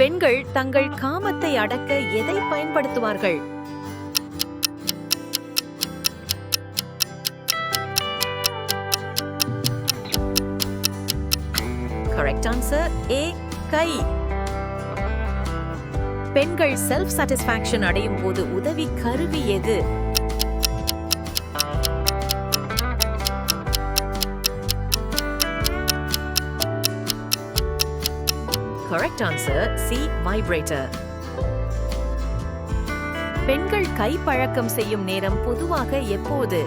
பெண்கள் தங்கள் காமத்தை அடக்க எதை பயன்படுத்துவார்கள்? கரெக்ட் ஆன்சர் ஏ கை. பெண்கள் செல்ஃப் சாட்டிஸ்பாக்சன் அடையும் போது உதவி கருவி எது? கரெக்ட் ஆன்சர் சி வைப்ரேட்டர் பெண்கள் கை பழக்கம் செய்யும் நேரம் பொதுவாக எப்போது?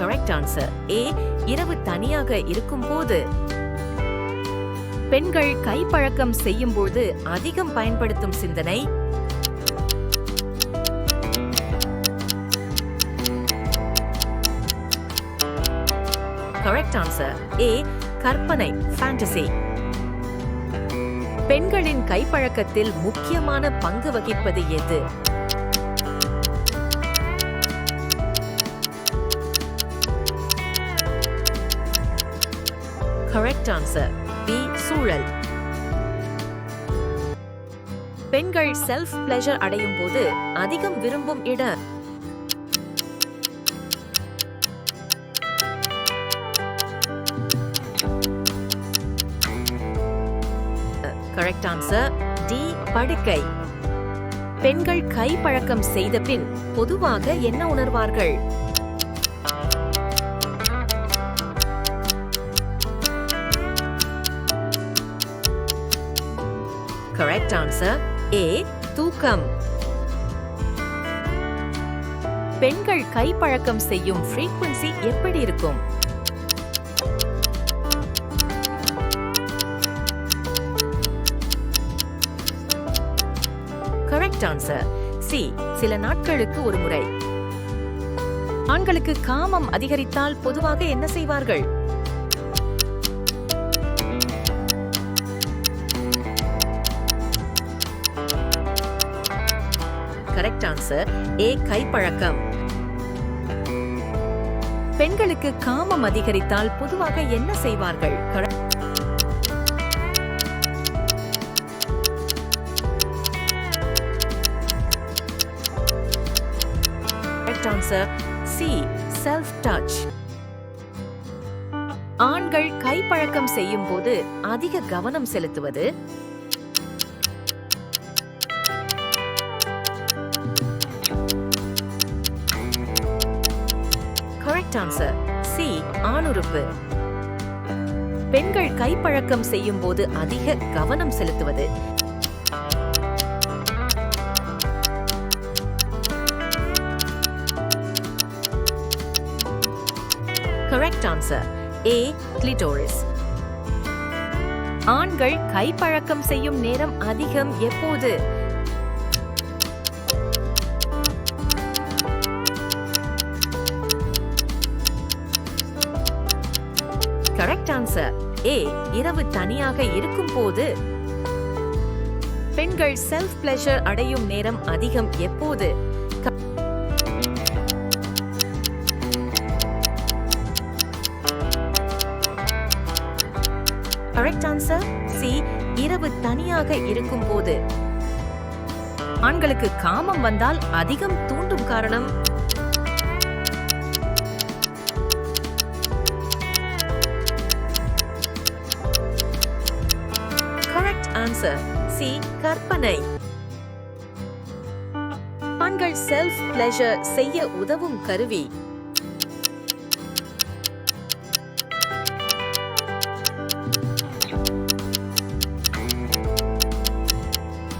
கரெக்ட் ஆன்சர் ஏ இரவு தனியாக இருக்கும்போது. பெண்கள் கைப்பழக்கம் செய்யும்போது அதிகம் பயன்படுத்தும் சிந்தனை கரெக்ட் ஆன்சர் ஏ கற்பனை ஃபேண்டசி பெண்களின் கைப்பழக்கத்தில் முக்கியமான பங்கு வகிப்பது எது? கரெக்ட் ஆன்சர் பி சூழல். பெண்கள் செல்ஃப் பிளஷர் அடையும் போது அதிகம் விரும்பும் இடம் கரெக்ட் ஆன்சர் டி படுக்கை. பெண்கள் கை பழக்கம் செய்த பின் பொதுவாக என்ன உணர்வார்கள்? கரெக்ட் ஆன்சர் ஏ தூக்கம். பெண்கள் கை பழக்கம் செய்யும் ஃப்ரீக்வன்சி எப்படி இருக்கும்? கரெக்ட் ஆன்சர் சி சில நாட்களுக்கு ஒரு முறை. ஆண்களுக்கு காமம் அதிகரித்தால் பொதுவாக என்ன செய்வார்கள்? கரெக்ட் ஆன்சர் ஏ கைப்பழக்கம். பெண்களுக்கு காமம் அதிகரித்தால் பொதுவாக என்ன செய்வார்கள்? Correct answer C self touch ஆண்கள் கைப்பழக்கம் செய்யும் போது அதிக கவனம் செலுத்துவது. கரெக்ட் ஆன்சர் சி ஆணுறுப்பு. பெண்கள் கைப்பழக்கம் செய்யும் போது அதிக கவனம் செலுத்துவது. கரெக்ட் ஆன்சர் ஏ கிளிட்டோரிஸ் ஆண்கள் கைப்பழக்கம் செய்யும் நேரம் அதிகம் எப்போது? கரெக்ட் ஆன்சர் ஏ இரவு தனியாக இருக்கும் போது. பெண்கள் செல்ஃப் பிளஷர் அடையும் நேரம் அதிகம் எப்போது? கரெக்ட் ஆன்சர் சி இரவு தனியாக இருக்கும் போது ஆண்களுக்கு காமம் வந்தால் அதிகம் தூண்டும் காரணம். கரெக்ட் ஆன்சர் சி கற்பனை. ஆண்கள் செல்ஃப் பிளஷர் செய்ய உதவும் கருவி.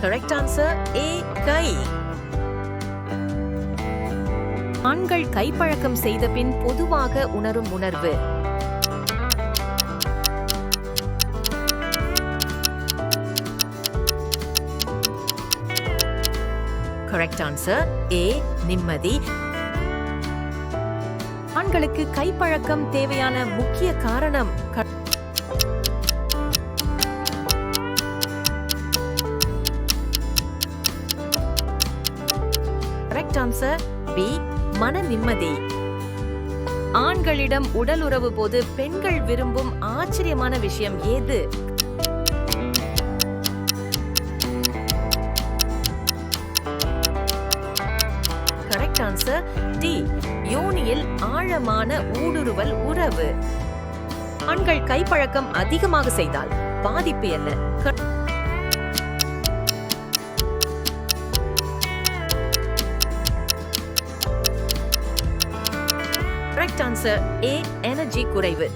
கரெக்ட் ஆன்சர் ஏ கை. ஆண்கள் கைப்பழக்கம் செய்த பின் பொதுவாக உணரும் உணர்வு. கரெக்ட் ஆன்சர் ஏ நிம்மதி. ஆண்களுக்கு கைப்பழக்கம் தேவையான முக்கிய காரணம் கரெக்ட் ஆன்சர் பி மன நிம்மதி ஆண்களிடம் உடல் உறவு போது பெண்கள் விரும்பும் ஆச்சரியமான விஷயம் ஏது? கரெக்ட் ஆன்சர் டி யோனியில் ஆழமான ஊடுருவல் உறவு. ஆண்கள் கைப்பழக்கம் அதிகமாக செய்தால் பாதிப்பு என்ன? கரெக்ட் ஆன்சர் ஏ எனர்ஜி குறைவு.